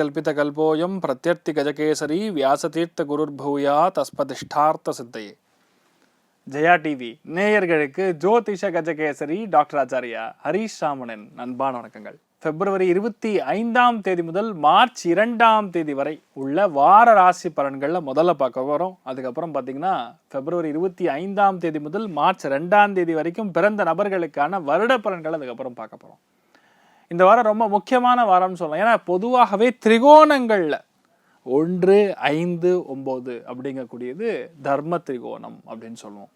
வார்த்திகல்பிதகல்போயம் பிரத்யர்த்தி கஜகேசரி வியாசதீர்த்த குருர்பூயா தஸ்பதிஷ்டார்த்த சித்தையே ஜெயா டிவி நேயர்களுக்கு ஜோதிஷ கஜகேசரி டாக்டர் ஆச்சாரியா ஹரீஷ் சாமணன் அன்பான வணக்கங்கள். பிப்ரவரி இருபத்தி ஐந்தாம் தேதி முதல் மார்ச் இரண்டாம் தேதி வரை உள்ள வார ராசி பலன்களில் முதல்ல பார்க்க போகிறோம் அதுக்கப்புறம் பார்த்தீங்கன்னா பிப்ரவரி இருபத்தி ஐந்தாம் தேதி முதல் மார்ச் ரெண்டாம் தேதி வரைக்கும் பிறந்த நபர்களுக்கான வருட பலன்கள் அதுக்கப்புறம் பார்க்க போகிறோம் இந்த வாரம் ரொம்ப முக்கியமான வாரம்னு சொல்லலாம். ஏன்னா பொதுவாகவே திரிகோணங்களில் ஒன்று ஐந்து ஒம்பது அப்படிங்கக்கூடியது தர்ம திரிகோணம் அப்படின்னு சொல்லுவோம்.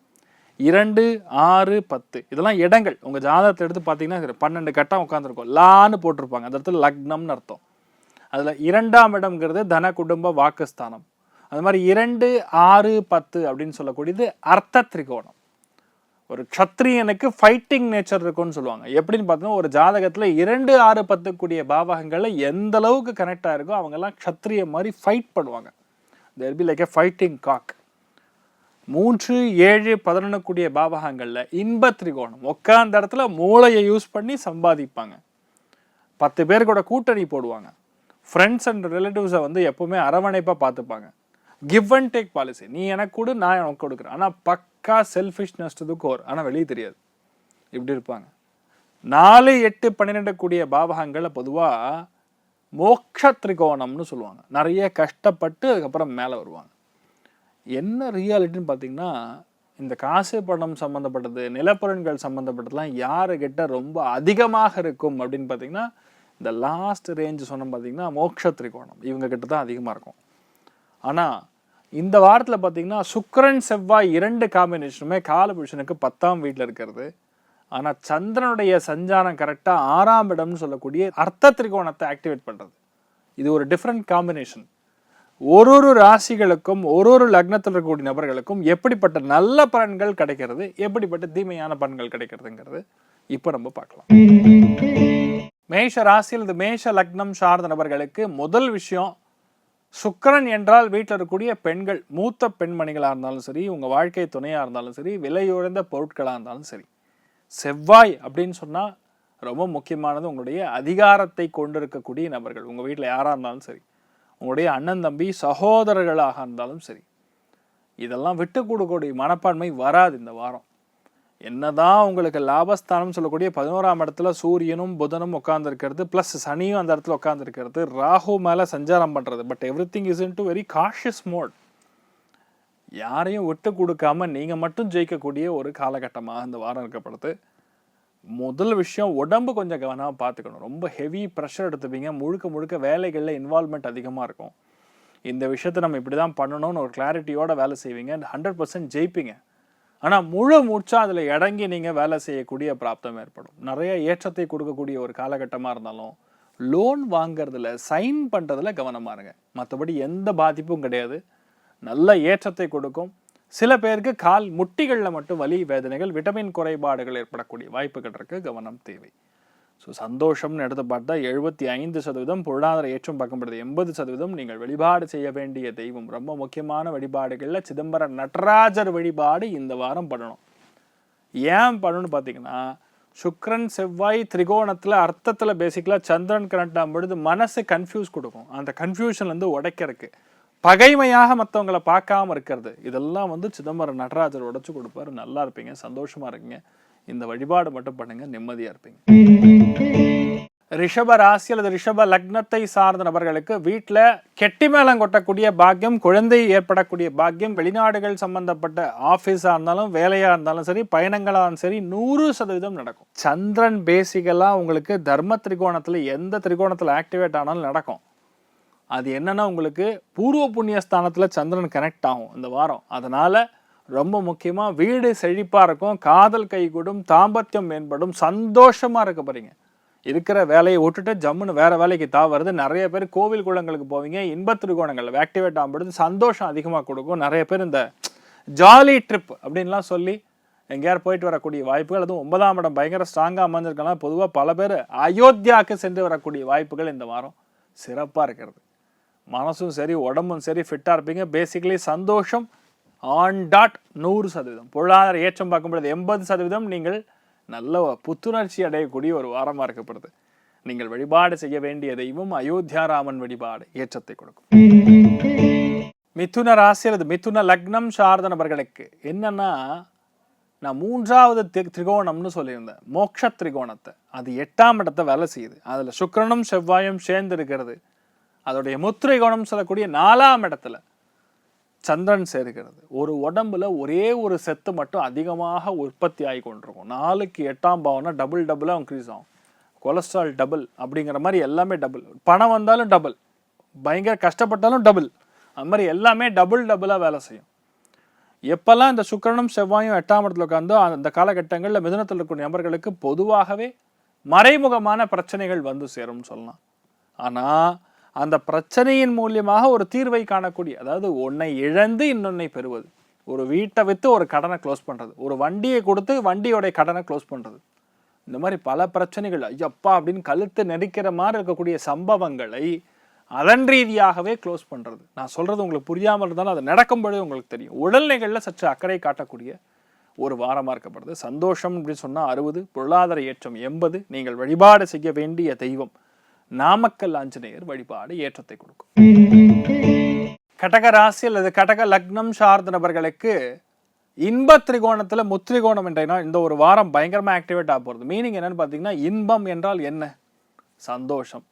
இரண்டு ஆறு பத்து. இதெல்லாம் இடங்கள். உங்கள் ஜாதகத்தை எடுத்து பார்த்தீங்கன்னா பன்னெண்டு கட்டம் உட்காந்துருக்கும் லான்னு போட்டிருப்பாங்க. அந்த இடத்துல லக்னம்னு அர்த்தம். அதில் இரண்டாம் இடம்ங்கிறது தன குடும்ப வாக்குஸ்தானம். அது மாதிரி இரண்டு ஆறு பத்து அப்படின்னு சொல்லக்கூடியது அர்த்த திரிகோணம். ஒரு க்ஷத்ரியனுக்கு ஃபைட்டிங் நேச்சர் இருக்கும்னு சொல்லுவாங்க. எப்படின்னு பார்த்தோம்னா ஒரு ஜாதகத்தில் இரண்டு ஆறு பத்து கூடிய பாவகங்களில் எந்த அளவுக்கு கனெக்ட் இருக்கோ அவங்கெல்லாம் க்ஷத்ரிய மாதிரி ஃபைட் பண்ணுவாங்க. There be like a fighting cock மூன்று ஏழு பதினொன்று கூடிய பாவகங்களில் இன்ப திரிகோணம். உட்காந்த இடத்துல மூளையை யூஸ் பண்ணி சம்பாதிப்பாங்க. பத்து பேர் கூட கூட்டணி போடுவாங்க. ஃப்ரெண்ட்ஸ் அண்ட் ரிலேட்டிவ்ஸை வந்து எப்போவுமே அரவணைப்பாக பார்த்துப்பாங்க. கிவ் அண்ட் டேக் பாலிசி நீ எனக்கு கொடு நான் எனக்கு கொடுக்குறேன். ஆனால் பக் பக்கா செல்ஃபிஷ்னஸ் டு கோர் ஆனால் வெளியே தெரியாது. இப்படி இருப்பாங்க. நாலு எட்டு பன்னிரெண்டு கூடிய பாவகங்களை பொதுவாக மோக்ஷ திரிகோணம்னு சொல்லுவாங்க. நிறைய கஷ்டப்பட்டு அதுக்கப்புறம் மேலே வருவாங்க. என்ன ரியாலிட்டின்னு பார்த்தீங்கன்னா இந்த காசு பணம் சம்மந்தப்பட்டது நிலப்பொருட்கள் சம்மந்தப்பட்டதுலாம் யாருக்கிட்ட ரொம்ப அதிகமாக இருக்கும் அப்படின்னு பார்த்தீங்கன்னா இந்த லாஸ்ட் ரேஞ்ச் சொன்னோம் பார்த்தீங்கன்னா மோட்ச திரிகோணம். இவங்க கிட்ட தான் அதிகமாக இருக்கும். ஆனால் இந்த வாரத்தில் பார்த்தீங்கன்னா சுக்கரன் செவ்வாய் இரண்டு காம்பினேஷனுமே காலபுருஷனுக்கு பத்தாம் வீட்டில் இருக்கிறது. ஆனால் சந்திரனுடைய சஞ்சாரம் கரெக்டாக ஆறாம் இடம்னு சொல்லக்கூடிய அர்த்த திரிகோணத்தை ஆக்டிவேட் பண்ணுறது இது ஒரு டிஃப்ரெண்ட் காம்பினேஷன் ஒரு ஒரு ராசிகளுக்கும் ஒரு ஒரு லக்னத்தில் இருக்கக்கூடிய நபர்களுக்கும் எப்படிப்பட்ட நல்ல பலன்கள் கிடைக்கிறது எப்படிப்பட்ட தீமையான பலன்கள் கிடைக்கிறதுங்கிறது இப்போ நம்ம பார்க்கலாம். மேஷ ராசியில் இந்த மேஷ லக்னம் சார்ந்த நபர்களுக்கு முதல் விஷயம் சுக்கிரன் என்றால் வீட்டில் இருக்கக்கூடிய பெண்கள் மூத்த பெண்மணிகளாக இருந்தாலும் சரி உங்கள் வாழ்க்கை துணையாக இருந்தாலும் சரி விலையுழந்த பொருட்களாக இருந்தாலும் சரி செவ்வாய் அப்படின்னு சொன்னால் ரொம்ப முக்கியமானது உங்களுடைய அதிகாரத்தை கொண்டிருக்கக்கூடிய நபர்கள் உங்கள் வீட்டில் யாராக இருந்தாலும் சரி உங்களுடைய அண்ணன் தம்பி சகோதரர்களாக இருந்தாலும் சரி இதெல்லாம் விட்டு கொடுக்கக்கூடிய மனப்பான்மை வராது இந்த வாரம். என்னதான் உங்களுக்கு லாபஸ்தானம் சொல்லக்கூடிய பதினோராம் இடத்துல சூரியனும் புதனும் உட்காந்துருக்கிறது ப்ளஸ் சனியும் அந்த இடத்துல உட்காந்துருக்கிறது ராகு மேலே சஞ்சாரம் பண்ணுறது but everything is into very cautious mode யாரையும் விட்டு கொடுக்காம நீங்கள் மட்டும் ஜெயிக்கக்கூடிய ஒரு காலகட்டமாக இந்த வாரம் இருக்கப்படுது முதல் விஷயம் உடம்பு கொஞ்சம் கவனமாக பார்த்துக்கணும். ரொம்ப ஹெவி ப்ரெஷர் எடுத்துப்பீங்க. முழுக்க முழுக்க வேலைகளில் இன்வால்மெண்ட் அதிகமாக இருக்கும். இந்த விஷயத்தை நம்ம இப்படி தான் பண்ணணும்னு ஒரு கிளாரிட்டியோட வேலை செய்வீங்க. ஹண்ட்ரட் பர்சன்ட் ஜெயிப்பீங்க. ஆனால் முழு மூச்சா அதில் இடங்கி நீங்கள் வேலை செய்யக்கூடிய பிராப்தம் ஏற்படும். நிறைய ஏற்றத்தை கொடுக்கக்கூடிய ஒரு காலகட்டமாக இருந்தாலும் லோன் வாங்குறதுல சைன் பண்ணுறதுல கவனமாக இருங்க. மற்றபடி எந்த பாதிப்பும் கிடையாது. நல்ல ஏற்றத்தை கொடுக்கும். சில பேருக்கு கால் முட்டிகளில் மட்டும் வலி வேதனைகள் விட்டமின் குறைபாடுகள் ஏற்படக்கூடிய வாய்ப்புகள் இருக்குது கவனம் தேவை. ஸோ சந்தோஷம்னு எடுத்து பார்த்தா எழுபத்தி ஐந்து சதவீதம் பொருளாதார ஏற்றம் பார்க்கப்படுது. எண்பது சதவீதம் நீங்கள் வழிபாடு செய்ய வேண்டிய தெய்வம். ரொம்ப முக்கியமான வழிபாடுகளில் சிதம்பரம் நடராஜர் வழிபாடு இந்த வாரம் பண்ணணும். ஏன் பண்ணணும்னு பார்த்தீங்கன்னா சுக்ரன் செவ்வாய் திரிகோணத்தில் அர்த்தத்தில் பேசிக்கலாக சந்திரன் கரண்டாம் பொழுது மனசு கன்ஃபியூஸ் கொடுக்கும். அந்த கன்ஃபியூஷன்லேருந்து உடைக்கிறதுக்கு. பகைமையாக மற்றவங்கள பார்க்காம இருக்கிறது. இதெல்லாம் வந்து சிதம்பரம் நடராஜர் உடச்சு கொடுப்பாரு. நல்லா இருப்பீங்க. சந்தோஷமாக இருக்கீங்க இந்த வழிபாடு மட்டும் பண்ணுங்க நிம்மதியா இருப்பீங்க. ரிஷப ராசி அல்லது ரிஷப லக்னத்தை சார்ந்த நபர்களுக்கு வீட்டில் கெட்டி மேளம் கொட்டக்கூடிய பாக்கியம் குழந்தை ஏற்படக்கூடிய பாக்கியம் வெளிநாடுகள் சம்பந்தப்பட்ட ஆஃபீஸாக இருந்தாலும் வேலையாக இருந்தாலும் சரி பயணங்களாக சரி நூறு சதவீதம் நடக்கும். சந்திரன் பேசிக்கலாக உங்களுக்கு தர்ம திரிகோணத்தில் எந்த திரிகோணத்தில் ஆக்டிவேட் ஆனாலும் நடக்கும். அது என்னன்னா உங்களுக்கு பூர்வ புண்ணிய ஸ்தானத்தில் சந்திரன் கனெக்ட் ஆகும் இந்த வாரம். அதனால ரொம்ப முக்கியமாக வீடு செழிப்பாக இருக்கும் காதல் கைகூடும் தாம்பத்தியம் மேம்படும் சந்தோஷமாக இருக்க போறீங்க. இருக்கிற வேலையை விட்டுட்டு ஜம்முன்னு வேறு வேலைக்கு தாவறது நிறைய பேர் கோவில் குளங்களுக்கு போவீங்க இன்ப திருகோணங்கள் ஆக்டிவேட் ஆகும்பொழுது சந்தோஷம் அதிகமாக கொடுக்கும். நிறைய பேர் இந்த ஜாலி ட்ரிப் அப்படின்லாம் சொல்லி எங்கேயார் போயிட்டு வரக்கூடிய வாய்ப்புகள் அதுவும் ஒன்பதாம் இடம் பயங்கர ஸ்ட்ராங்காக அமைஞ்சிருக்கலாம். பொதுவாக பல பேர் அயோத்தியாவுக்கு சென்று வரக்கூடிய வாய்ப்புகள் இந்த வாரம் சிறப்பாக இருக்கிறது. மனசும் சரி உடம்பும் சரி ஃபிட்டாக இருப்பீங்க. பேசிக்கலி சந்தோஷம் ஆன் டாட் நூறு சதவீதம். பொருளாதார ஏற்றம் பார்க்கும்பொழுது எண்பது சதவீதம் நீங்கள் நல்ல புத்துணர்ச்சி அடையக்கூடிய ஒரு வாரமாக இருக்கப்படுது நீங்கள் வழிபாடு செய்ய வேண்டிய தெய்வம் அயோத்தியாராமன் வழிபாடு ஏற்றத்தை கொடுக்கும். மிதுன ராசி அல்லது மிதுன லக்னம் சார்ந்த நபர்களுக்கு என்னன்னா நான் மூன்றாவது தி- திரிகோணம்னு சொல்லியிருந்தேன். மோக்ஷ திரிகோணத்தை. அது எட்டாம் இடத்தை வேலை செய்யுது. அதில் சுக்கரனும் செவ்வாயும் சேர்ந்து இருக்கிறது. அதோடைய முத்திரிகோணம் சொல்லக்கூடிய நாலாம் இடத்துல. சந்திரன் சேர்க்கிறது ஒரு உடம்புல ஒரே ஒரு செத்து மட்டும் அதிகமாக உற்பத்தி ஆகி கொண்டிருக்கும். நாலுக்கு எட்டாம் பாவம்னா டபுள் டபுளாக இன்க்ரீஸ் ஆகும். கொலஸ்ட்ரால் டபுள் அப்படிங்கிற மாதிரி எல்லாமே டபுள் பணம் வந்தாலும் டபுள் பயங்கர கஷ்டப்பட்டாலும் டபுள் அது மாதிரி எல்லாமே டபுள் டபுளாக வேலை செய்யும். எப்பெல்லாம் இந்த சுக்கிரனும் செவ்வாயும் எட்டாம் இடத்துல உட்காந்தோ அந்த காலகட்டங்களில் மிதுனத்தில் இருக்கும் நபர்களுக்கு பொதுவாகவே மறைமுகமான பிரச்சனைகள் வந்து சேரும்னு சொல்லலாம். ஆனால் அந்த பிரச்சனையின் மூலியமாக ஒரு தீர்வை காணக்கூடிய அதாவது ஒன்னை இழந்து இன்னொன்னை பெறுவது. ஒரு வீட்டை விற்று ஒரு கடனை க்ளோஸ் பண்ணுறது ஒரு வண்டியை கொடுத்து வண்டியோடைய கடனை க்ளோஸ் பண்ணுறது இந்த மாதிரி பல பிரச்சனைகள் ஐயப்பா அப்படின்னு கழுத்து நெரிக்கிற மாதிரி இருக்கக்கூடிய சம்பவங்களை அதன் ரீதியாகவே க்ளோஸ் பண்ணுறது நான் சொல்கிறது உங்களுக்கு புரியாமல் இருந்தாலும் அது நடக்கும்பொழுது உங்களுக்கு தெரியும். உடல்நிலைகளில் சற்று அக்கறை காட்டக்கூடிய ஒரு வாரமாக இருக்கப்படுது. சந்தோஷம் அப்படின்னு சொன்னால் அறுபது பொருளாதார ஏற்றம் எண்பது. நீங்கள் வழிபாடு செய்ய வேண்டிய தெய்வம். நாமக்கல் ஆஞ்சநேயர் வழிபாடு ஏற்றத்தை கொடுக்கும். கடக ராசி அல்லது கடக லக்னம் சார்ந்த நபர்களுக்கு இன்ப திரிகோணத்தில் முத்திரிகோணம் என்றா இந்த ஒரு வாரம் பயங்கரமாக ஆக்டிவேட் ஆக போகிறது மீனிங் என்னன்னு பார்த்தீங்கன்னா இன்பம் என்றால் என்ன? சந்தோஷம்.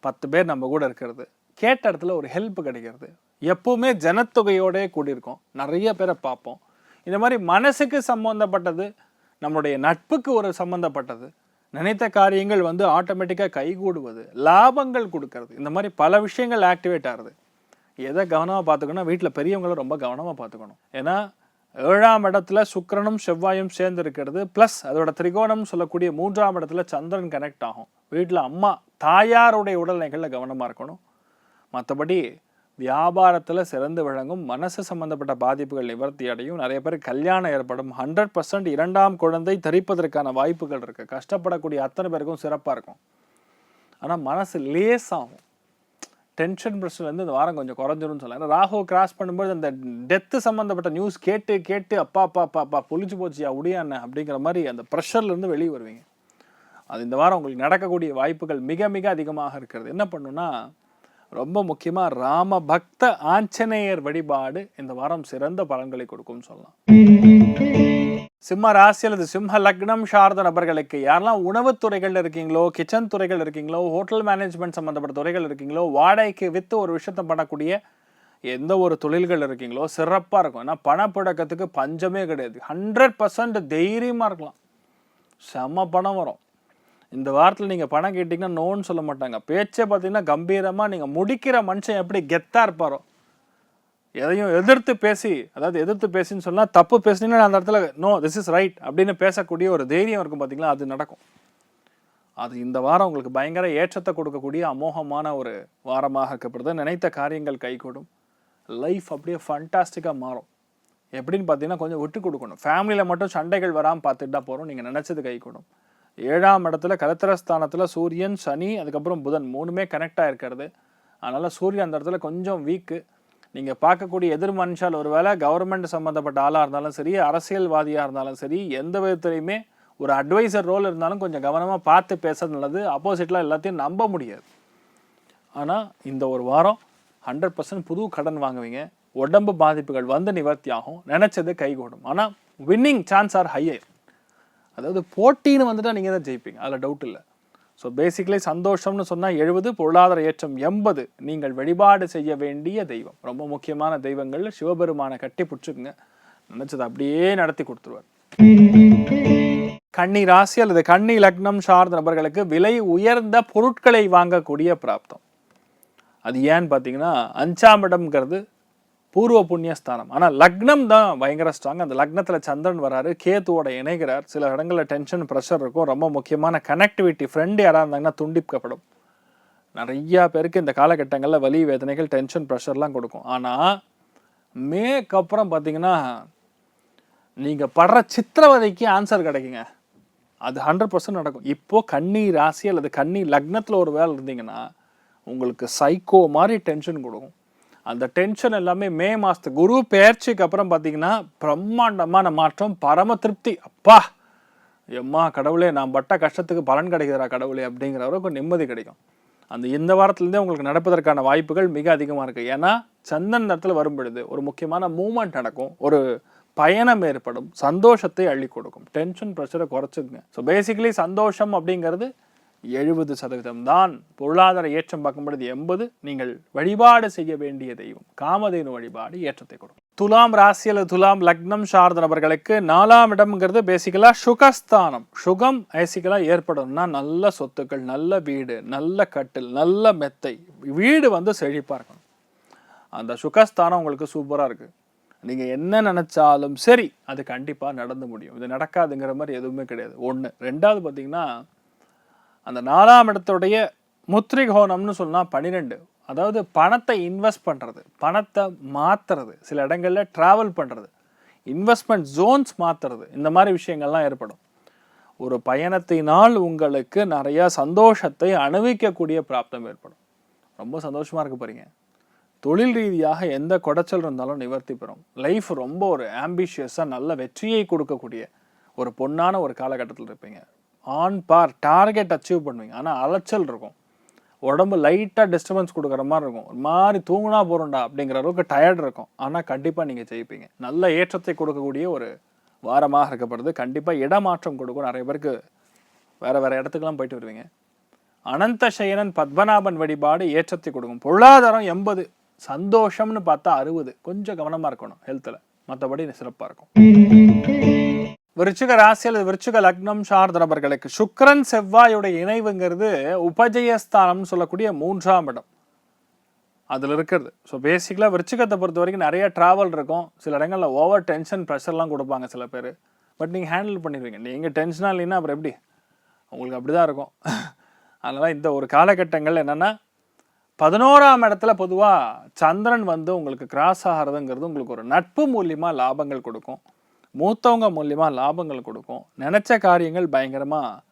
பத்து பேர் நம்ம கூட இருக்கிறது. கேட்ட இடத்துல ஒரு ஹெல்ப் கிடைக்கிறது. எப்போவுமே ஜனத்தொகையோடே கூடியிருக்கோம். நிறைய பேரை பார்ப்போம். இந்த மாதிரி மனசுக்கு சம்மந்தப்பட்டது நம்மளுடைய நட்புக்கு ஒரு சம்மந்தப்பட்டது நினைத்த காரியங்கள் வந்து ஆட்டோமேட்டிக்காக கைகூடுவது லாபங்கள் கொடுக்கறது. இந்த மாதிரி பல விஷயங்கள் ஆக்டிவேட் ஆகுது. எதை கவனமாக பார்த்துக்கணும் வீட்டில் பெரியவங்களை ரொம்ப கவனமாக பார்த்துக்கணும். ஏன்னா ஏழாம் இடத்துல சுக்கிரனும் செவ்வாயும் சேர்ந்து இருக்கிறது ப்ளஸ் அதோட திரிகோணம் சொல்லக்கூடிய மூன்றாம் இடத்துல சந்திரன் கனெக்ட் ஆகும். வீட்டில் அம்மா தாயாருடைய உடல்நிலைகளில் கவனமாக இருக்கணும். மற்றபடி வியாபாரத்தில் சிறந்து விளங்கும் மனசு சம்பந்தப்பட்ட பாதிப்புகள் நிவர்த்தி அடையும். நிறைய பேர் கல்யாணம் ஏற்படும். ஹண்ட்ரட் பர்சன்ட் இரண்டாம் குழந்தை தரிப்பதற்கான வாய்ப்புகள் இருக்குது கஷ்டப்படக்கூடிய அத்தனை பேருக்கும் சிறப்பாக இருக்கும். ஆனால் மனசு லேசாகும். டென்ஷன் ப்ரெஷர்லேருந்து இந்த வாரம் கொஞ்சம் குறைஞ்சிரும்னு சொல்லலாம். ஏன்னா ராகு கிராஸ் பண்ணும்போது அந்த டெத்து சம்மந்தப்பட்ட நியூஸ் கேட்டு கேட்டு அப்பா அப்பா அப்பா அப்பா புளிச்சு போச்சியா உடியாண்ண அப்படிங்கிற மாதிரி அந்த ப்ரெஷர்லேருந்து வெளியே வருவீங்க. அது இந்த வாரம் உங்களுக்கு நடக்கக்கூடிய வாய்ப்புகள் மிக மிக அதிகமாக இருக்கிறது. என்ன பண்ணுன்னா ரொம்ப முக்கியமாக ராம பக்த ஆஞ்சநேயர் வழிபாடு இந்த வாரம் சிறந்த பலன்களை கொடுக்கும்னு சொல்லலாம். சிம்ம ராசி அல்லது சிம்ம லக்னம் சார்ந்த நபர்களுக்கு யாரெல்லாம் உணவுத் துறைகள் இருக்கீங்களோ கிச்சன் துறைகள் இருக்கீங்களோ ஹோட்டல் மேனேஜ்மெண்ட் சம்மந்தப்பட்ட துறைகள் இருக்கீங்களோ வாடகைக்கு விற்று ஒரு விஷயத்தை பண்ணக்கூடிய எந்த ஒரு தொழில்கள் இருக்கீங்களோ சிறப்பாக இருக்கும். ஏன்னா பணப்புழக்கத்துக்கு பஞ்சமே கிடையாது. ஹண்ட்ரட் பர்சன்ட் தைரியமாக இருக்கலாம். செம்ம பணம் வரும். இந்த வாரத்தில் நீங்கள் பணம் கேட்டிங்கன்னா நோன்னு சொல்ல மாட்டாங்க. பேச்சே பார்த்தீங்கன்னா கம்பீரமாக நீங்கள் முடிக்கிற மனுஷன் எப்படி கெத்தாக இருப்பாரோ. எதையும் எதிர்த்து பேசி அதாவது எதிர்த்து பேசின்னு சொன்னால் தப்பு பேசினீங்கன்னா அந்த இடத்துல நோ திஸ் இஸ் ரைட் அப்படின்னு பேசக்கூடிய ஒரு தைரியம் இருக்கும் பார்த்தீங்களா அது நடக்கும். அது இந்த வாரம் உங்களுக்கு பயங்கர ஏற்றத்தை கொடுக்கக்கூடிய அமோகமான ஒரு வாரமாக இருக்கப்படுது. நினைத்த காரியங்கள் கைகூடும். லைஃப் அப்படியே ஃபண்டாஸ்டிக்காக மாறும். எப்படின்னு பார்த்தீங்கன்னா கொஞ்சம் விட்டு கொடுக்கணும். ஃபேமிலியில் மட்டும் சண்டைகள் வராமல் பார்த்துட்டு தான் போகிறோம் நீங்கள் நினச்சது கைகூடும். ஏழாம் இடத்துல கலத்திரஸ்தானத்தில் சூரியன் சனி அதுக்கப்புறம் புதன் மூணுமே கனெக்டாக இருக்கிறது அதனால் சூரியன் அந்த இடத்துல கொஞ்சம் வீக்கு நீங்கள் பார்க்கக்கூடிய எதிர் மனுஷால் ஒரு வேளை கவர்மெண்ட் சம்மந்தப்பட்ட ஆளாக இருந்தாலும் சரி அரசியல்வாதியாக இருந்தாலும் சரி எந்த விதத்துலையுமே ஒரு அட்வைசர் ரோல் இருந்தாலும் கொஞ்சம் கவனமாக பார்த்து பேசுறது நல்லது. ஆப்போசிட்டில் எல்லாத்தையும் நம்ப முடியாது. ஆனால் இந்த ஒரு வாரம் ஹண்ட்ரட் பர்சன்ட் புது கடன் வாங்குவீங்க. உடம்பு பாதிப்புகள் வந்து நிவர்த்தி ஆகும். நினச்சது கைகூடும். ஆனால் வின்னிங் சான்ஸ் ஆர் ஹையர் அதாவது போட்டின்னு வந்துட்டால் நீங்கள் தான் ஜெயிப்பீங்க. அதில் டவுட் இல்லை. ஸோ பேசிக்கலி சந்தோஷம்னு சொன்னால் எழுபது பொருளாதார ஏற்றம் எண்பது. நீங்கள் வழிபாடு செய்ய வேண்டிய தெய்வம். ரொம்ப முக்கியமான தெய்வங்கள் சிவபெருமானை கட்டி பிடிச்சிக்குங்க. நினச்சதை அப்படியே நடத்தி கொடுத்துருவார். கன்னி ராசி அல்லது கன்னி லக்னம் சார்ந்த நபர்களுக்கு விலை உயர்ந்த பொருட்களை வாங்கக்கூடிய பிராப்தம். அது ஏன்னு பார்த்தீங்கன்னா அஞ்சாம் இடம்ங்கிறது பூர்வ புண்ணியஸ்தானம் ஆனால் லக்னம் தான் பயங்கர ஸ்ட்ராங் அந்த லக்னத்தில் சந்திரன் வராரு கேத்துவோட இணைகிறார். சில இடங்களில் டென்ஷன் ப்ரெஷர் இருக்கும். ரொம்ப முக்கியமான கனெக்டிவிட்டி ஃப்ரெண்டு யாராக இருந்தாங்கன்னா துண்டிக்கப்படும். நிறையா பேருக்கு இந்த காலகட்டங்களில் வலி வேதனைகள் டென்ஷன் ப்ரெஷர்லாம் கொடுக்கும். ஆனால் மேக்கு அப்புறம் பார்த்தீங்கன்னா நீங்கள் படுற சித்திரவதைக்கு ஆன்சர் கிடைக்குங்க. அது ஹண்ட்ரட் பர்சன்ட் நடக்கும். இப்போது கன்னி ராசி அல்லது கன்னி லக்னத்தில் ஒரு வேலை இருந்தீங்கன்னா உங்களுக்கு சைக்கோ மாதிரி டென்ஷன் கொடுக்கும். அந்த டென்ஷன் எல்லாமே மே மாதத்து குரு பெயர்ச்சிக்கு அப்புறம் பார்த்தீங்கன்னா பிரம்மாண்டமான மாற்றம் பரம திருப்தி. அப்பா! எம்மா கடவுளே நான் பட்ட கஷ்டத்துக்கு பலன் கிடைக்கிறா கடவுளே அப்படிங்கிற அளவுக்கு நிம்மதி கிடைக்கும். அந்த இந்த வாரத்துலேருந்தே உங்களுக்கு நடப்பதற்கான வாய்ப்புகள் மிக அதிகமாக இருக்குது ஏன்னா சந்தன் நேரத்தில் வரும் பொழுது ஒரு முக்கியமான மூமெண்ட் நடக்கும். ஒரு பயணம் ஏற்படும். சந்தோஷத்தை அள்ளி கொடுக்கும். டென்ஷன் ப்ரெஷரை குறைச்சிக்குங்க. ஸோ பேசிக்கலி சந்தோஷம் அப்படிங்கிறது எழுபது சதவீதம் தான் பொருளாதார ஏற்றம் பார்க்கும் பொழுது எண்பது நீங்கள் வழிபாடு செய்ய வேண்டிய தெய்வம். காமதேனு வழிபாடு ஏற்றத்தை கொடுக்கும். துலாம் ராசி அல்லது துலாம் லக்னம் சார்ந்த நபர்களுக்கு நாலாம் இடம்ங்கிறது பேசிக்கலா சுகஸ்தானம். சுகம் பேசிக்கலா ஏற்படணும்னா நல்ல சொத்துக்கள் நல்ல வீடு நல்ல கட்டில் நல்ல மெத்தை. வீடு வந்து செழிப்பாக இருக்கணும். அந்த சுகஸ்தானம் உங்களுக்கு சூப்பராக இருக்குது நீங்கள் என்ன நினச்சாலும் சரி அது கண்டிப்பாக நடந்து முடியும். இது நடக்காதுங்கிற மாதிரி எதுவுமே கிடையாது. ஒன்று ரெண்டாவது பார்த்தீங்கன்னா அந்த நாலாம் இடத்துடைய முத்ரிகோணம்னு சொன்னால் பன்னிரெண்டு அதாவது பணத்தை இன்வெஸ்ட் பண்ணுறது பணத்தை மாற்றுறது சில இடங்களில் ட்ராவல் பண்ணுறது இன்வெஸ்ட்மெண்ட் ஜோன்ஸ் மாத்துறது இந்த மாதிரி விஷயங்கள்லாம் ஏற்படும். ஒரு பயணத்தினால் உங்களுக்கு நிறைய சந்தோஷத்தை அனுபவிக்கக்கூடிய பிராப்தம் ஏற்படும். ரொம்ப சந்தோஷமாக இருக்க போகிறீங்க தொழில் ரீதியாக எந்த குடைச்சல் இருந்தாலும் நிவர்த்தி பெறும். லைஃப் ரொம்ப ஒரு ஆம்பிஷியஸாக நல்ல வெற்றியை கொடுக்கக்கூடிய ஒரு பொன்னான ஒரு காலகட்டத்தில் இருப்பீங்க. ஆன் பார் டார்கெட் அச்சீவ் பண்ணுவீங்க. ஆனால் அலைச்சல் இருக்கும். உடம்பு லைட்டாக டிஸ்டர்பன்ஸ் கொடுக்குற மாதிரி இருக்கும். ஒரு மாதிரி தூங்கினா போகிறோம்டா அப்படிங்கிற அளவுக்கு டயர்ட் இருக்கும். ஆனால் கண்டிப்பாக நீங்கள் ஜெயிப்பீங்க. நல்ல ஏற்றத்தை கொடுக்கக்கூடிய ஒரு வாரமாக இருக்கப்படுது. கண்டிப்பாக இடமாற்றம் கொடுக்கும். நிறைய பேருக்கு வேறு வேறு இடத்துக்குலாம் போயிட்டு வருவீங்க. அனந்த சயனன் பத்மநாபன் வழிபாடு ஏற்றத்தை கொடுக்கும். பொருளாதாரம் எண்பது சந்தோஷம்னு பார்த்தா அறுபது. கொஞ்சம் கவனமாக இருக்கணும் ஹெல்த்தில் மற்றபடி சிறப்பாக இருக்கும். விருச்சிக ராசி அல்லது விருச்சிக லக்னம் சார்ந்த நபர்களுக்கு சுக்கிரன் செவ்வாயோட இணைவுங்கிறது உபஜயஸ்தானம்னு சொல்லக்கூடிய மூன்றாம் இடம். அதில் இருக்கிறது. ஸோ பேசிக்கலாக விருச்சிகத்தை பொறுத்த வரைக்கும் நிறைய ட்ராவல் இருக்கும். சில இடங்களில் ஓவர் டென்ஷன் ப்ரெஷர்லாம் கொடுப்பாங்க சில பேர். பட் நீங்கள் ஹேண்டில் பண்ணிடுவீங்க. நீங்கள் டென்ஷனாக இல்லைன்னா அப்புறம் எப்படி? உங்களுக்கு அப்படி தான் இருக்கும். அதனால் இந்த ஒரு காலகட்டங்கள் என்னென்னா பதினோராம் இடத்துல பொதுவாக சந்திரன் வந்து உங்களுக்கு கிராஸ் ஆகிறதுங்கிறது உங்களுக்கு ஒரு நட்பு மூலியமாக லாபங்கள் கொடுக்கும். மூத்தவங்க மூலியமாக லாபங்கள் கொடுக்கும். நினச்ச காரியங்கள் பயங்கரமாக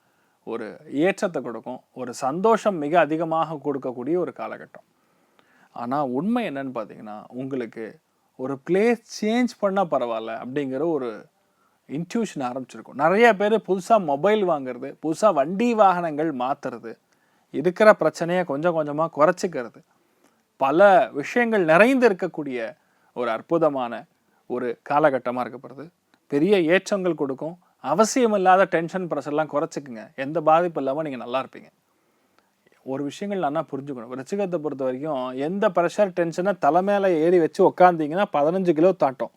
ஒரு ஏற்றத்தை கொடுக்கும். ஒரு சந்தோஷம் மிக அதிகமாக கொடுக்கக்கூடிய ஒரு காலகட்டம். ஆனால் உண்மை என்னன்னு பார்த்தீங்கன்னா உங்களுக்கு ஒரு பிளேஸ் சேஞ்ச் பண்ணால் பரவாயில்ல அப்படிங்கிற ஒரு இன்ட்யூஷன் ஆரம்பிச்சிருக்கும். நிறைய பேர் புதுசாக மொபைல் வாங்குறது புதுசாக வண்டி வாகனங்கள் மாற்றுறது இருக்கிற பிரச்சனையை கொஞ்சம் கொஞ்சமாக குறைச்சிக்கிறது. பல விஷயங்கள் நிறைந்து இருக்கக்கூடிய ஒரு அற்புதமான ஒரு காலகட்டமாக இருக்கப்படுது பெரிய ஏற்றங்கள் கொடுக்கும். அவசியம் இல்லாத டென்ஷன் ப்ரெஷர்லாம் குறைச்சிக்குங்க. எந்த பாதிப்பு இல்லாமல் நீங்கள் நல்லா இருப்பீங்க. ஒரு விஷயங்கள் நல்லா புரிஞ்சுக்கணும்? ரிச்சிகத்தை பொறுத்த வரைக்கும் எந்த ப்ரெஷர் டென்ஷனை தலை மேலே ஏறி வச்சு உக்காந்தீங்கன்னா பதினஞ்சு கிலோ தாட்டும்.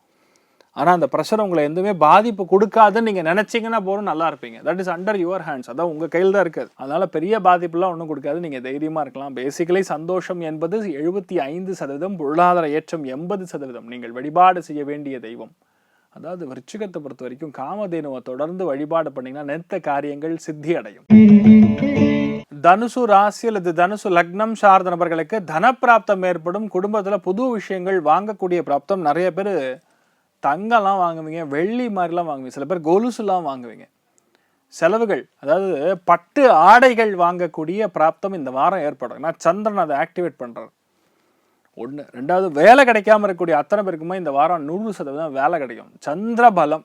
ஆனால் அந்த ப்ரெஷர் உங்களை எதுவுமே பாதிப்பு கொடுக்காதுன்னு நீங்கள் நினச்சிங்கன்னா போகிறோம் நல்லா இருப்பீங்க. That is under your hands அதான் உங்கள் கையில் தான் இருக்குது. அதனால் பெரிய பாதிப்புலாம் ஒன்றும் கொடுக்காது. நீங்கள் தைரியமாக இருக்கலாம். பேசிக்கலி சந்தோஷம் என்பது எழுபத்தி ஐந்து சதவீதம் பொருளாதார ஏற்றம் எண்பது சதவீதம். நீங்கள் வழிபாடு செய்ய வேண்டிய தெய்வம். அதாவது விருச்சிகத்தை பொறுத்த வரைக்கும் காமதேனுவை தொடர்ந்து வழிபாடு பண்ணீங்கன்னா நினைத்த காரியங்கள் சித்தி அடையும் தனுசு ராசி அல்லது தனுசு லக்னம் சார்ந்த நபர்களுக்கு தனப்பிராப்தம் ஏற்படும். குடும்பத்தில் புது விஷயங்கள் வாங்கக்கூடிய பிராப்தம். நிறைய பேர் தங்கம்லாம் வாங்குவீங்க வெள்ளி மாதிரிலாம் வாங்குவீங்க. சில பேர் கொலுசுலாம் வாங்குவீங்க. செலவுகள் அதாவது பட்டு ஆடைகள் வாங்கக்கூடிய பிராப்தம் இந்த வாரம் ஏற்படும். ஏன்னா சந்திரன் அதை ஆக்டிவேட் பண்ணுறாரு ஒன்று ரெண்டாவது வேலை கிடைக்காம இருக்கக்கூடிய அத்தனை பேருக்குமே இந்த வாரம் நூறு சதவீதம் வேலை கிடைக்கும். சந்திர பலம்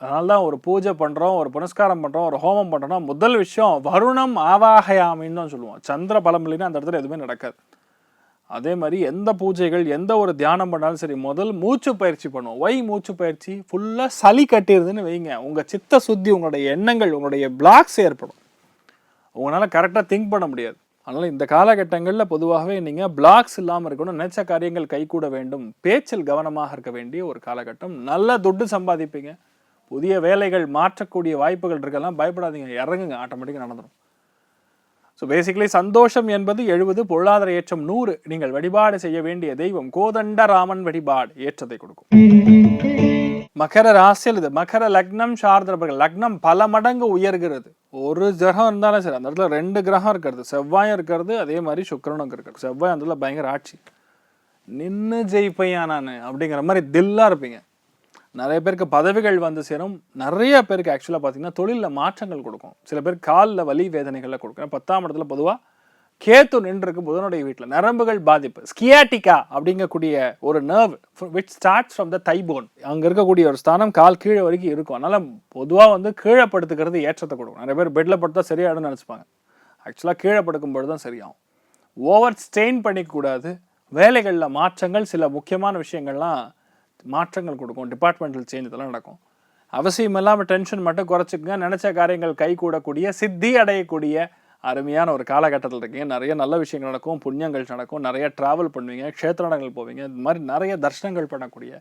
அதனால தான் ஒரு பூஜை பண்ணுறோம் ஒரு புனஸ்காரம் பண்ணுறோம் ஒரு ஹோமம் பண்ணுறோம்னா முதல் விஷயம் வருணம் ஆவாகயாமின்னு தான் சொல்லுவோம். சந்திர பலம் இல்லைன்னா அந்த இடத்துல எதுவுமே நடக்காது. அதே மாதிரி எந்த பூஜைகள் எந்த ஒரு தியானம் பண்ணாலும் சரி முதல் மூச்சு பயிற்சி பண்ணுவோம். ஒய் மூச்சு பயிற்சி? ஃபுல்லாக சளி கட்டிடுதுன்னு வைங்க. உங்கள் சித்த சுத்தி உங்களுடைய எண்ணங்கள் உங்களுடைய பிளாக்ஸ் ஏற்படும். உங்களால் கரெக்டாக திங்க் பண்ண முடியாது. அதனால் இந்த காலகட்டங்களில் பொதுவாகவே நீங்கள் பிளாக்ஸ் இல்லாமல் இருக்கணும். நினைச்ச காரியங்கள் கைகூட வேண்டும். பேச்சில் கவனமாக இருக்க வேண்டிய ஒரு காலகட்டம். நல்ல துட்டு சம்பாதிப்பீங்க. புதிய வேலைகள் மாற்றக்கூடிய வாய்ப்புகள் இருக்கலாம். பயப்படாதீங்க. இறங்குங்க. ஆட்டோமேட்டிக்காக நடந்துடும் ஸோ பேசிக்கலி சந்தோஷம் என்பது எழுபது பொருளாதார ஏற்றம் நூறு. நீங்கள் வழிபாடு செய்ய வேண்டிய தெய்வம் கோதண்ட ராமன் வழிபாடு ஏற்றத்தை கொடுக்கும். மகர ராசியில் இது மகர லக்னம் சார்ந்தவர்கள் லக்னம் பல மடங்கு உயர்கிறது. ஒரு கிரகம் இருந்தாலும் சரி அந்த இடத்துல ரெண்டு கிரகம் இருக்கிறது. செவ்வாயும் இருக்கிறது அதே மாதிரி சுக்கிரனும் இருக்கிறது செவ்வாய் அந்த இடத்துல பயங்கர ஆட்சி. நின்று ஜெயிப்பையா நான் அப்படிங்கிற மாதிரி தில்லா இருப்பீங்க. நிறைய பேருக்கு பதவிகள் வந்து சேரும். நிறைய பேருக்கு ஆக்சுவலாக பார்த்தீங்கன்னா தொழிலில் மாற்றங்கள் கொடுக்கும். சில பேர் காலில் வலி வேதனைகளை கொடுக்கும் பத்தாம் இடத்துல பொதுவாக கேத்து நின்றுருக்கு புதனுடைய வீட்டில். நரம்புகள் பாதிப்பு. ஸ்கியாட்டிகா அப்படிங்கக்கூடிய ஒரு nerve which starts from the thigh bone அங்கே இருக்கக்கூடிய ஒரு ஸ்தானம் கால் கீழே வரைக்கும் இருக்கும். அதனால பொதுவாக வந்து கீழே படுத்துக்கிறது ஏற்றத்தை கொடுக்கும். நிறைய பேர் பெட்டில் படுத்தா சரியாயிடும்னு நினச்சிப்பாங்க. ஆக்சுவலாக கீழே படுக்கும்போது தான் சரியாகும். ஓவர் ஸ்டெயின் பண்ணிக்கூடாது வேலைகளில் மாற்றங்கள் சில முக்கியமான விஷயங்கள்லாம் மாற்றங்கள் கொடுக்கும். டிபார்ட்மெண்டல் சேஞ்ச் இதெல்லாம் நடக்கும். அவசியம் இல்லாமல் டென்ஷன் மட்டும் குறைச்சிக்கங்க. நினச்ச காரியங்கள் கை கூடக்கூடிய சித்தி அடையக்கூடிய அருமையான ஒரு காலகட்டத்தில் இருக்கீங்க. நிறைய நல்ல விஷயங்கள் நடக்கும் புண்ணியங்கள் நடக்கும் நிறைய ட்ராவல் பண்ணுவீங்க க்ஷேத்திரங்கள் போவீங்க. இந்த மாதிரி நிறைய தர்ஷனங்கள் பண்ணக்கூடிய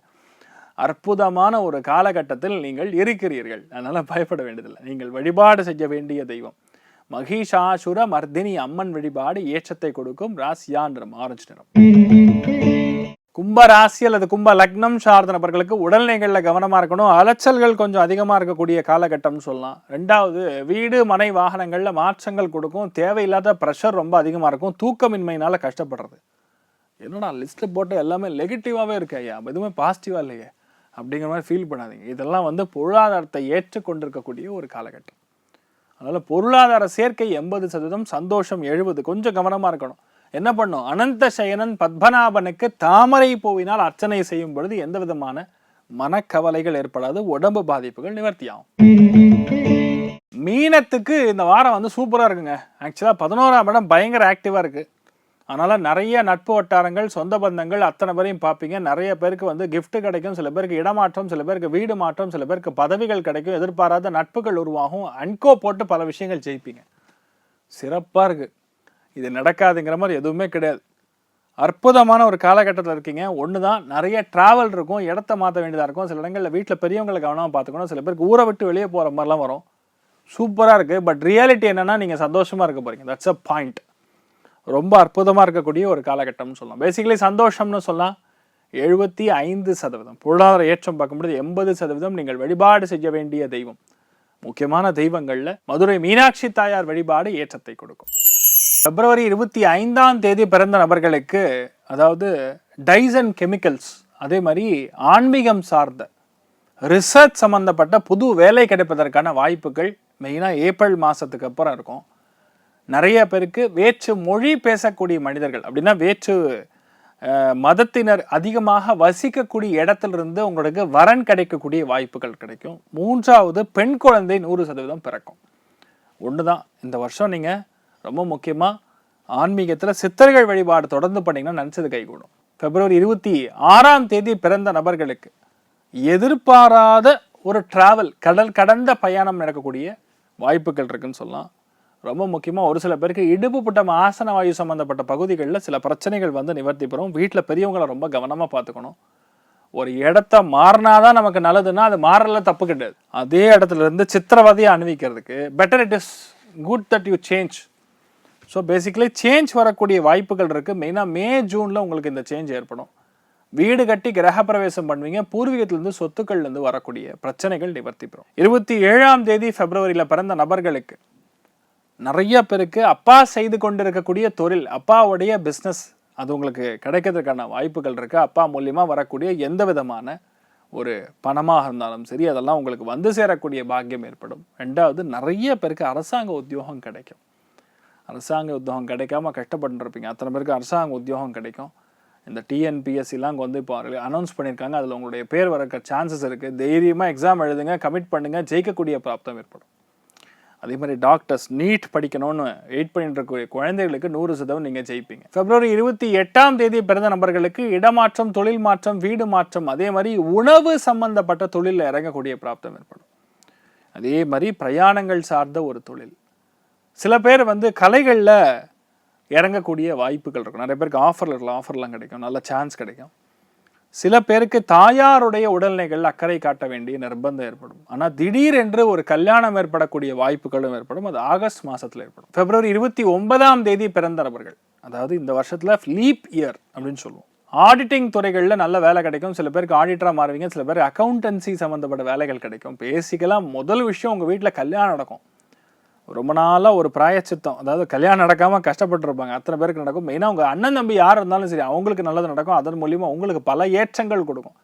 அற்புதமான ஒரு காலகட்டத்தில் நீங்கள் இருக்கிறீர்கள். அதனால் பயப்பட வேண்டியதில்லை. நீங்கள் வழிபாடு செய்ய வேண்டிய தெய்வம். மகிஷாசுர மர்தினி அம்மன் வழிபாடு ஏற்றத்தை கொடுக்கும் ராசியா நிறம் ஆரஞ்சு நிறம். கும்ப ராசி அல்லது கும்ப லக்னம் சார்ந்த நபர்களுக்கு உடல்நிலைகளில் கவனமாக இருக்கணும். அலைச்சல்கள் கொஞ்சம் அதிகமாக இருக்கக்கூடிய காலகட்டம்னு சொல்லலாம். ரெண்டாவது வீடு மனை வாகனங்களில் மாற்றங்கள் கொடுக்கும். தேவையில்லாத ப்ரெஷர் ரொம்ப அதிகமாக இருக்கும். தூக்கமின்மையினால் கஷ்டப்படுறது. என்னடா லிஸ்ட்டில் போட்டு எல்லாமே நெகட்டிவாகவே இருக்கு ஐயா. எதுவுமே பாசிட்டிவாக இல்லையே. அப்படிங்கிற மாதிரி ஃபீல் பண்ணாதீங்க. இதெல்லாம் வந்து பொருளாதாரத்தை ஏற்றுக்கொண்டிருக்கக்கூடிய ஒரு காலகட்டம். அதனால் பொருளாதார சேர்க்கை எண்பது சதவீதம் சந்தோஷம் எழுபது. கொஞ்சம் கவனமாக இருக்கணும். என்ன பண்ணும்? அனந்த சயனன் பத்மநாபனுக்கு தாமரை பூவினால் அர்ச்சனை செய்யும் பொழுது எந்த விதமான மனக்கவலைகள் ஏற்படாது உடம்பு பாதிப்புகள் நிவர்த்தியாகும். மீனத்துக்கு இந்த வாரம் வந்து சூப்பராக இருக்குங்க. ஆக்சுவலாக பதினோராம் இடம் பயங்கர ஆக்டிவாக இருக்குது அதனால் நிறைய நட்பு வட்டாரங்கள் சொந்த பந்தங்கள் அத்தனை பேரையும் பார்ப்பீங்க. நிறைய பேருக்கு வந்து கிஃப்ட் கிடைக்கும் சில பேருக்கு இடமாற்றம் சில பேருக்கு வீடு மாற்றம் சில பேருக்கு பதவிகள் கிடைக்கும் எதிர்பாராத நட்புகள் உருவாகும். அன்கோ போட்டு பல விஷயங்கள் ஜெயிப்பீங்க. சிறப்பாக இருக்குது இது நடக்காதுங்கிற மாதிரி எதுவுமே கிடையாது. அற்புதமான ஒரு காலகட்டத்தில் இருக்கீங்க. ஒன்று தான் நிறைய ட்ராவல் இருக்கும் இடத்த மாற்ற வேண்டியதாக இருக்கும். சில இடங்களில் வீட்டில் பெரியவங்களை கவனமாக பார்த்துக்கணும். சில பேருக்கு ஊரை விட்டு வெளியே போகிற மாதிரிலாம் வரும். சூப்பராக இருக்குது பட் ரியாலிட்டி என்னென்னா நீங்கள் சந்தோஷமாக இருக்க போகிறீங்க தட்ஸ் அ பாயிண்ட் ரொம்ப அற்புதமாக இருக்கக்கூடிய ஒரு காலகட்டம்னு சொல்லலாம். பேசிக்கலி சந்தோஷம்னு சொல்லலாம் எழுபத்தி ஐந்து சதவீதம் பொருளாதார ஏற்றம் பார்க்கும்போது எண்பது சதவீதம் நீங்கள் வழிபாடு செய்ய வேண்டிய தெய்வம். முக்கியமான தெய்வங்களில் மதுரை மீனாட்சி தாயார் வழிபாடு ஏற்றத்தை கொடுக்கும். பிப்ரவரி இருபத்தி ஐந்தாம் தேதி பிறந்த நபர்களுக்கு அதாவது டைசன் கெமிக்கல்ஸ் அதே மாதிரி ஆன்மீகம் சார்ந்த ரிசர்ச் சம்மந்தப்பட்ட புது வேலை கிடைப்பதற்கான வாய்ப்புகள் மெயினாக ஏப்ரல் மாதத்துக்கு அப்புறம் இருக்கும். நிறைய பேருக்கு வேற்று மொழி பேசக்கூடிய மனிதர்கள் அப்படின்னா வேற்று மதத்தினர் அதிகமாக வசிக்கக்கூடிய இடத்திலிருந்து உங்களுக்கு வரன் கிடைக்கக்கூடிய வாய்ப்புகள் கிடைக்கும். மூன்றாவது பெண் குழந்தை நூறு சதவீதம் பிறக்கும். ஒன்று தான் இந்த வருஷம் நீங்கள் ரொம்ப முக்கியமாக ஆன்மீகத்தில் சித்தர்கள் வழிபாடு தொடர்ந்து பண்ணிங்கன்னா நினச்சது கைகூடும். பிப்ரவரி இருபத்தி ஆறாம் தேதி பிறந்த நபர்களுக்கு எதிர்பாராத ஒரு டிராவல் கடல் கடந்த பயணம் நடக்கக்கூடிய வாய்ப்புகள் இருக்குன்னு சொல்லலாம். ரொம்ப முக்கியமாக ஒரு சில பேருக்கு இடுப்பு புட்டம் ஆசன வாயு சம்மந்தப்பட்ட பகுதிகளில் சில பிரச்சனைகள் வந்து நிவர்த்தி பெறும். வீட்டில் பெரியவங்களை ரொம்ப கவனமாக பார்த்துக்கணும். ஒரு இடத்த மாறினாதான் நமக்கு நல்லதுன்னா அது மாறல தப்பு கிடையாது. அதே இடத்துல இருந்து சித்திரவதையை அணிவிக்கிறதுக்கு better it is good that you change so basically change வரக்கூடிய வாய்ப்புகள் இருக்குது மெயினாக மே ஜூனில் உங்களுக்கு இந்த சேஞ்ச் ஏற்படும். வீடு கட்டி கிரகப்பிரவேசம் பண்ணுவீங்க. பூர்வீகத்திலிருந்து சொத்துக்கள்லேருந்து வரக்கூடிய பிரச்சனைகள் நிவர்த்தி பெறும் இருபத்தி ஏழாம் தேதி பிப்ரவரியில் பிறந்த நபர்களுக்கு நிறைய பேருக்கு அப்பா செய்து கொண்டிருக்கக்கூடிய தொழில் அப்பாவுடைய பிஸ்னஸ் அது உங்களுக்கு கிடைக்கிறதுக்கான வாய்ப்புகள் இருக்குது அப்பா மூலியமாக வரக்கூடிய எந்த விதமான ஒரு பணமாக இருந்தாலும் சரி அதெல்லாம் உங்களுக்கு வந்து சேரக்கூடிய பாக்கியம் ஏற்படும். ரெண்டாவது நிறைய பேருக்கு அரசாங்க உத்தியோகம் கிடைக்கும். அரசாங்க உத்தியோகம் கிடைக்காம கஷ்டப்பட்டுருப்பீங்க. அத்தனை பேருக்கு அரசாங்க உத்தியோகம் கிடைக்கும். இந்த டிஎன்பிஎஸ்சிலாம் அங்கே வந்து இப்போ அனௌன்ஸ் பண்ணியிருக்காங்க. அதில் உங்களுடைய பேர் வரக்க சான்சஸ் இருக்குது தைரியமாக எக்ஸாம் எழுதுங்க கமிட் பண்ணுங்கள் ஜெயிக்கக்கூடிய பிராப்தம் ஏற்படும். அதே மாதிரி டாக்டர்ஸ் நீட் படிக்கணும்னு வெயிட் பண்ணிட்டு இருக்கக்கூடிய குழந்தைகளுக்கு நூறு சதவீதம் நீங்கள் ஜெயிப்பீங்க. பிப்ரவரி இருபத்தி எட்டாம் தேதி பிறந்த நபர்களுக்கு இடமாற்றம் தொழில் மாற்றம் வீடு மாற்றம் அதே மாதிரி உணவு சம்பந்தப்பட்ட தொழிலில் இறங்கக்கூடிய பிராப்தம் ஏற்படும். அதே மாதிரி பிரயாணங்கள் சார்ந்த ஒரு தொழில். சில பேர் வந்து கலைகளில் இறங்கக்கூடிய வாய்ப்புகள் இருக்கும். நிறைய பேருக்கு ஆஃபரில் இருக்கலாம் ஆஃபர்லாம் கிடைக்கும் நல்ல சான்ஸ் கிடைக்கும். சில பேருக்கு தாயாருடைய உடல்நிலைகள் அக்கறை காட்ட வேண்டிய நிர்பந்தம் ஏற்படும். ஆனால் திடீரென்று ஒரு கல்யாணம் ஏற்படக்கூடிய வாய்ப்புகளும் ஏற்படும். அது ஆகஸ்ட் மாதத்தில் ஏற்படும். பிப்ரவரி இருபத்தி ஒன்பதாம் தேதி பிறந்த நபர்கள் அதாவது இந்த வருஷத்தில் லீப் இயர் அப்படின்னு சொல்லுவோம். ஆடிட்டிங் துறைகளில் நல்ல வேலை கிடைக்கும். சில பேருக்கு ஆடிட்டராக மாறுவீங்க. சில பேர் அக்கௌண்டன்சி சம்மந்தப்பட்ட வேலைகள் கிடைக்கும். பேசிக்கலாக முதல் விஷயம் உங்கள் வீட்டில் கல்யாணம் நடக்கும். ரொம்ப நாளாக ஒரு பிராயச்சித்தம். அதாவது கல்யாணம் நடக்காமல் கஷ்டப்பட்டுருப்பாங்க. அத்தனை பேருக்கு நடக்கும். மெயினாக உங்கள் அண்ணன் தம்பி யார் இருந்தாலும் சரி அவங்களுக்கு நல்லது நடக்கும். அதன் மூலியமாக உங்களுக்கு பல ஏற்றங்கள் கொடுக்கும்.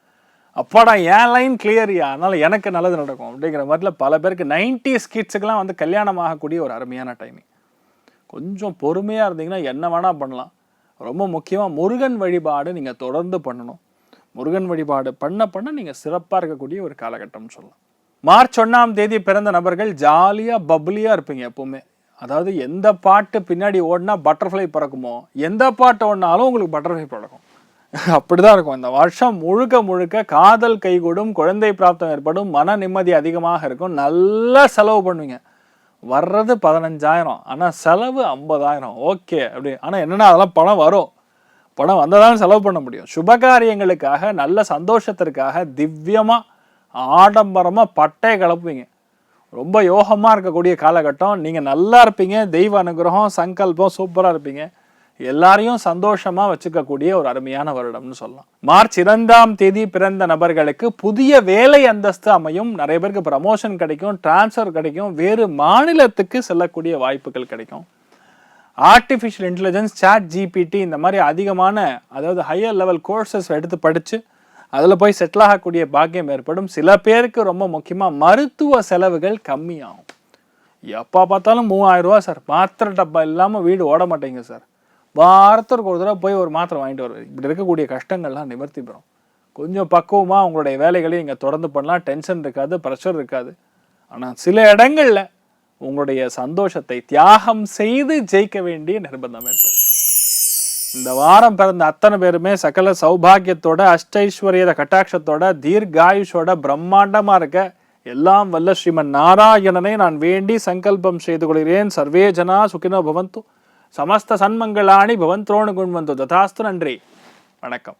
அப்பாடா என் லைன் கிளியரியா அதனால் எனக்கு நல்லது நடக்கும். அப்படிங்கிற மாதிரில பல பேருக்கு நைன்டி ஸ்கிட்ஸுக்கெலாம் வந்து கல்யாணம் ஆகக்கூடிய ஒரு அருமையான டைமிங் கொஞ்சம் பொறுமையாக இருந்தீங்கன்னா என்ன வேணால் பண்ணலாம். ரொம்ப முக்கியமாக முருகன் வழிபாடு நீங்கள் தொடர்ந்து பண்ணணும். முருகன் வழிபாடு பண்ண பண்ண நீங்கள் சிறப்பாக இருக்கக்கூடிய ஒரு காலகட்டம்னு சொல்லலாம். மார்ச் ஒன்றாம் தேதி பிறந்த நபர்கள் ஜாலியாக பப்ளியாக இருப்பீங்க எப்போவுமே. அதாவது எந்த பாட்டு பின்னாடி ஓடினா பட்டர்ஃப்ளை பறக்குமோ எந்த பாட்டு ஓடினாலும் உங்களுக்கு பட்டர்ஃப்ளை பறக்கும். அப்படிதான் இருக்கும். இந்த வருஷம் முழுக்க முழுக்க காதல் கைகூடும் குழந்தை பிராப்தம் ஏற்படும் மன நிம்மதி அதிகமாக இருக்கும். நல்லா செலவு பண்ணுவீங்க. வர்றது பதினஞ்சாயிரம் ஆனால் செலவு ஐம்பதாயிரம். ஓகே அப்படி. ஆனால் என்னென்னா அதெல்லாம் பணம் வரும். பணம் வந்தால் தான் செலவு பண்ண முடியும். சுபகாரியங்களுக்காக நல்ல சந்தோஷத்திற்காக திவ்யமாக ஆடம்பரமாக பட்டையை கலப்புவீங்க ரொம்ப யோகமாக இருக்கக்கூடிய காலகட்டம். நீங்கள் நல்லா இருப்பீங்க. தெய்வ அனுகிரகம் சங்கல்பம் சூப்பராக இருப்பீங்க. எல்லாரையும் சந்தோஷமா வச்சுக்கக்கூடிய ஒரு அருமையான வருடம்னு சொல்லலாம். மார்ச் இரண்டாம் தேதி பிறந்த நபர்களுக்கு புதிய வேலை அந்தஸ்து அமையும். நிறைய பேருக்கு ப்ரமோஷன் கிடைக்கும் டிரான்ஸ்ஃபர் கிடைக்கும். வேறு மாநிலத்துக்கு செல்லக்கூடிய வாய்ப்புகள் கிடைக்கும். ஆர்டிஃபிஷியல் இன்டெலிஜென்ஸ் சாட் ஜிபிடி இந்த மாதிரி அதிகமான அதாவது ஹையர் லெவல் கோர்சஸ் எடுத்து படித்து அதில் போய் செட்டில் ஆகக்கூடிய பாக்கியம் ஏற்படும். சில பேருக்கு ரொம்ப முக்கியமாக மருத்துவ செலவுகள் கம்மியாகும். எப்போ பார்த்தாலும் மூவாயிரம் ரூபா சார். மாத்திரை டப்பா இல்லாமல் வீடு ஓட மாட்டேங்க சார். வாரத்திற்கு ஒரு தடவை போய் ஒரு மாத்திரை வாங்கிட்டு வருவார் இப்படி இருக்கக்கூடிய கஷ்டங்கள்லாம் நிவர்த்தி பெறும். கொஞ்சம் பக்குவமாக உங்களுடைய வேலைகளையும் இங்கே தொடர்ந்து பண்ணலாம். டென்ஷன் இருக்காது ப்ரெஷர் இருக்காது. ஆனால் சில இடங்களில் உங்களுடைய சந்தோஷத்தை தியாகம் செய்து ஜெயிக்க வேண்டிய நிர்பந்தம் ஏற்படும். இந்த வாரம் பிறந்த அத்தனை பேருமே சகல சௌபாகியத்தோட அஷ்டைஸ்வரியத கட்டாட்சத்தோட தீர்காயுஷோட பிரம்மாண்டமா இருக்க எல்லாம் வல்ல ஸ்ரீமன் நாராயணனை நான் வேண்டி சங்கல்பம் செய்து கொள்கிறேன். சர்வே ஜனா சுகினோ பவந்து. சமஸ்த சன்மங்களாணி பவந்த்ரோணு குண்வந்து. ததாஸ்து நன்றி. வணக்கம்.